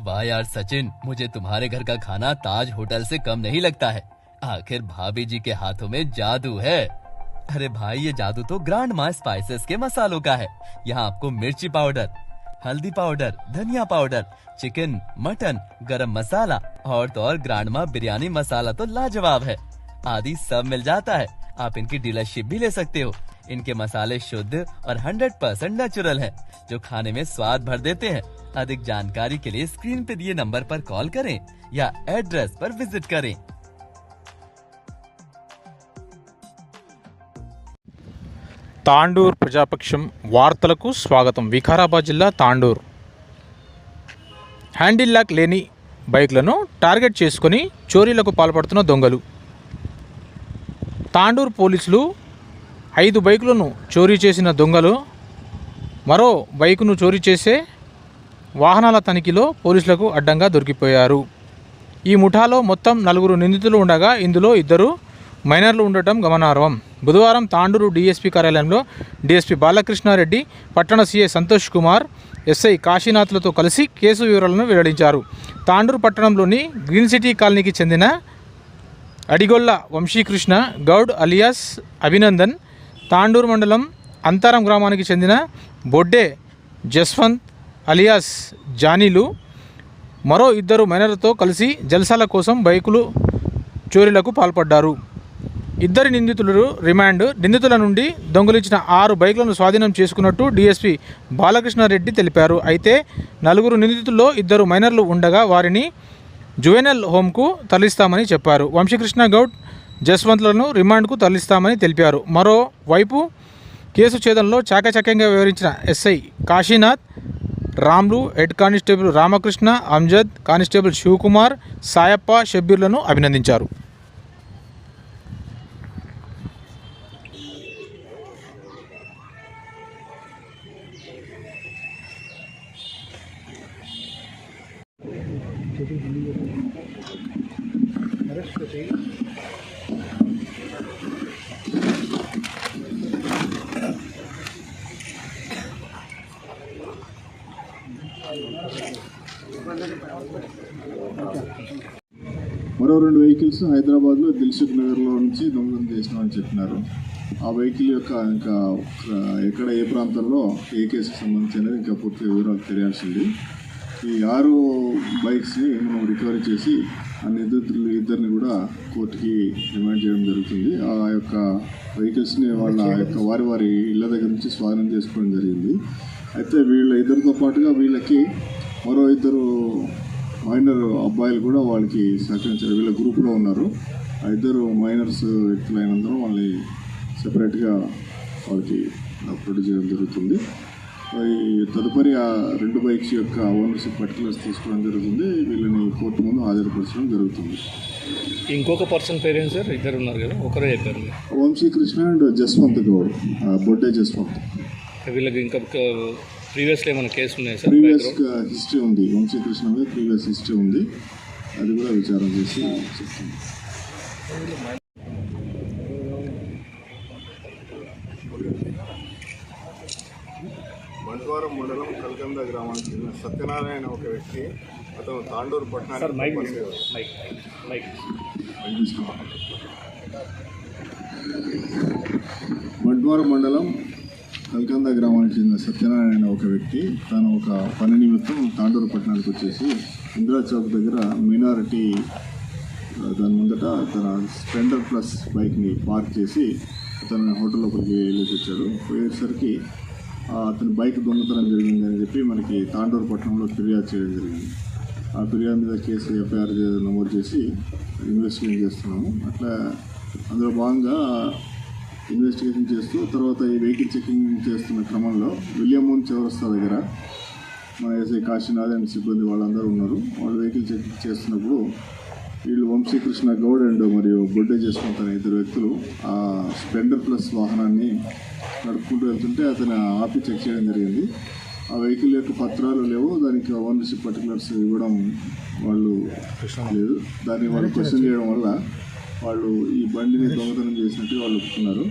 वाह यार सचिन, मुझे तुम्हारे घर का खाना ताज होटल से कम नहीं लगता है। आखिर भाभी जी के हाथों में जादू है। अरे भाई, ये जादू तो ग्रांड माँ स्पाइसेस के मसालों का है। यहाँ आपको मिर्ची पाउडर, हल्दी पाउडर, धनिया पाउडर, चिकन, मटन, गरम मसाला और तो और ग्रांड माँ बिरयानी मसाला तो लाजवाब है। आदि सब मिल जाता है। आप इनकी डीलरशिप भी ले सकते हो। इनके मसाले शुद्ध और 100% परसेंट नेचुरल है जो खाने में स्वाद भर देते हैं अधिक जानकारी के लिए स्क्रीन पे दिए नंबर पर कॉल करें या एड्रेस पर विजिट करें తాండూర్ ప్రజాపక్షం వార్తలకు స్వాగతం వికారాబాద్ జిల్లా తాండూర్ హ్యాండిల్ లాక్ లేని బైక్లను టార్గెట్ చేసుకొని చోరీలకు పాల్పడుతున్న దొంగలు తాండూర్ పోలీసులు ఐదు బైకులను చోరీ చేసిన దొంగలు మరో బైకును చోరీ చేసే వాహనాల తనిఖీలో పోలీసులకు అడ్డంగా దొరికిపోయారు. ఈ ముఠాలో మొత్తం నలుగురు నిందితులు ఉండగా ఇందులో ఇద్దరు మైనర్లు ఉండటం గమనార్హం. బుధవారం తాండూరు డీఎస్పీ కార్యాలయంలో డీఎస్పీ బాలకృష్ణారెడ్డి పట్టణ సీఏ సంతోష్ కుమార్ ఎస్ఐ కాశీనాథ్లతో కలిసి కేసు వివరాలను వెల్లడించారు. తాండూరు పట్టణంలోని గ్రీన్ సిటీ కాలనీకి చెందిన అడిగొల్ల వంశీకృష్ణ గౌడ్ అలియాస్ అభినందన్ తాండూరు మండలం అంతారం గ్రామానికి చెందిన బొడ్డే జస్వంత్ అలియాస్ జానీలు మరో ఇద్దరు మైనర్లతో కలిసి జల్సాల కోసం బైకులు చోరీలకు పాల్పడ్డారు. ఇద్దరు నిందితులు రిమాండ్. నిందితుల నుండి దొంగిలించిన ఆరు బైకులను స్వాధీనం చేసుకున్నట్టు డీఎస్పీ బాలకృష్ణారెడ్డి తెలిపారు. అయితే నలుగురు నిందితుల్లో ఇద్దరు మైనర్లు ఉండగా వారిని జువెనల్ హోమ్కు తరలిస్తామని చెప్పారు. వంశీకృష్ణ గౌడ్ జస్వంత్లను రిమాండ్కు తరలిస్తామని తెలిపారు. మరోవైపు కేసు ఛేదంలో చాకచక్యంగా వివరించిన SI Kashinath Ramlu head constable Ramakrishna Anjad constable Shivakumar Sayappa షబ్బీర్లను అభినందించారు. మరో రెండు వెహికల్స్ హైదరాబాద్లో దిల్సుఖ్ నగర్లో నుంచి దొంగతనం చేసినామని చెప్పినారు. ఆ వెహికల్ యొక్క ఇంకా ఎక్కడ ఏ ప్రాంతంలో ఏ కేసుకు సంబంధించినది ఇంకా పూర్తి వివరాలు తెలియాల్సింది. ఈ ఆరు బైక్స్ని మనం రికవరీ చేసి ఆ నిందితులు ఇద్దరిని కూడా కోర్టుకి రిమాండ్ చేయడం జరుగుతుంది. ఆ యొక్క వెహికల్స్ని వాళ్ళ యొక్క వారి వారి ఇళ్ళ దగ్గర నుంచి స్వాధీనం చేసుకోవడం జరిగింది. అయితే వీళ్ళ ఇద్దరితో పాటుగా వీళ్ళకి మరో ఇద్దరు మైనర్ అబ్బాయిలు కూడా వాళ్ళకి సహకరించారు. వీళ్ళ గ్రూప్లో ఉన్నారు. ఆ ఇద్దరు మైనర్స్ వ్యక్తులైనందున వాళ్ళని సెపరేట్గా వాళ్ళకి ప్రొడ్యూస్ చేయడం జరుగుతుంది. ఈ తదుపరి ఆ రెండు బైక్స్ యొక్క ఓనర్షిప్ పర్టికులర్స్ తీసుకోవడం జరుగుతుంది. వీళ్ళని కోర్టు ముందు హాజరుపరచడం జరుగుతుంది. ఇంకొక పర్సన్ పేరేంటి సార్? ఇద్దరు ఉన్నారు కదా ఒకరే చెప్పారు. వంశీకృష్ణ అండ్ జస్వంత్ గౌడ్ బొడ్డే జస్వంత్. వీళ్ళకి ఇంకా ప్రీవియస్లో ఏమైనా కేసు ఉన్నాయి సార్? ప్రీవియస్ హిస్టరీ ఉంది. వంశీకృష్ణ మీద ప్రీవియస్ హిస్టరీ ఉంది. అది కూడా విచారం చేసి చెప్తుంది బంట్వారం మండలం కల్కంద గ్రామానికి చెందిన సత్యనారాయణ ఒక వ్యక్తి. అతను తాండూరు పట్టణానికి బంట్వారం మండలం కల్కంద గ్రామానికి చెందిన సత్యనారాయణ ఒక వ్యక్తి. తాను ఒక పని నిమిత్తం తాండూరు పట్టణానికి వచ్చేసి ఇందిరా చౌక్ దగ్గర మైనారిటీ దాని ముందట తన స్ప్లెండర్ ప్లస్ బైక్ని పార్క్ చేసి అతను హోటల్ లోపలికి వెళ్ళేసి వచ్చాడు. పోయేసరికి అతని బైక్ దొంగతనం జరిగింది అని చెప్పి మనకి తాండూరు పట్టణంలో ఫిర్యాదు చేయడం జరిగింది. ఆ ఫిర్యాదు మీద కేసు ఎఫ్ఐఆర్ నమోదు చేసి ఇన్వెస్టిగేషన్ చేస్తున్నాము. అట్లా అందులో భాగంగా ఇన్వెస్టిగేషన్ చేస్తూ తర్వాత ఈ వెహికల్ చెకింగ్ చేస్తున్న క్రమంలో విలియమూన్ చౌరస్తా దగ్గర మన ఎస్ఐ కాశీనాథ్ అండ్ సిబ్బంది వాళ్ళందరూ ఉన్నారు. వాళ్ళు వెహికల్ చెకింగ్ చేస్తున్నప్పుడు వీళ్ళు వంశీకృష్ణ గౌడ్ అండ్ మరియు బొడ్డే చేసుకుంటున్న ఇద్దరు వ్యక్తులు ఆ స్ప్లెండర్ ప్లస్ వాహనాన్ని నడుపుకుంటూ వెళ్తుంటే అతను ఆపి చెక్ చేయడం జరిగింది. ఆ వెహికల్ యొక్క పత్రాలు లేవు. దానికి ఓనర్షిప్ పర్టికులర్స్ ఇవ్వడం వాళ్ళు లేదు. దాన్ని వాళ్ళు క్వశ్చన్ చేయడం వల్ల వాళ్ళు ఈ బండిని దొంగతనం చేసినట్టు వాళ్ళు ఒప్పుకున్నారు.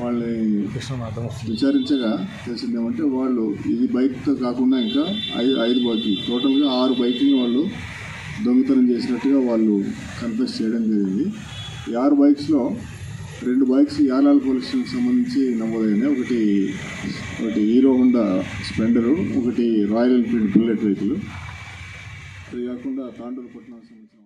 వాళ్ళని విచారించగా తెలిసింది ఏమంటే విచారించగా తెలిసిందేమంటే వాళ్ళు ఇది బైక్తో కాకుండా ఇంకా ఐదు ఐదు బైకులు టోటల్గా ఆరు బైకులు వాళ్ళు దొంగతనం చేసినట్టుగా వాళ్ళు కన్ఫెస్ చేయడం జరిగింది. ఈ ఆరు బైక్స్లో రెండు బైక్స్ యాలాల్ పోలీసులకు సంబంధించి నమోదైనాయి ఒకటి ఒకటి హీరో హోండా స్ప్లెండరు ఒకటి రాయల్ ఎన్ఫీల్డ్ బుల్లెట్ వెహికల్. అది కాకుండా తాండూరు పట్టణానికి సంబంధించిన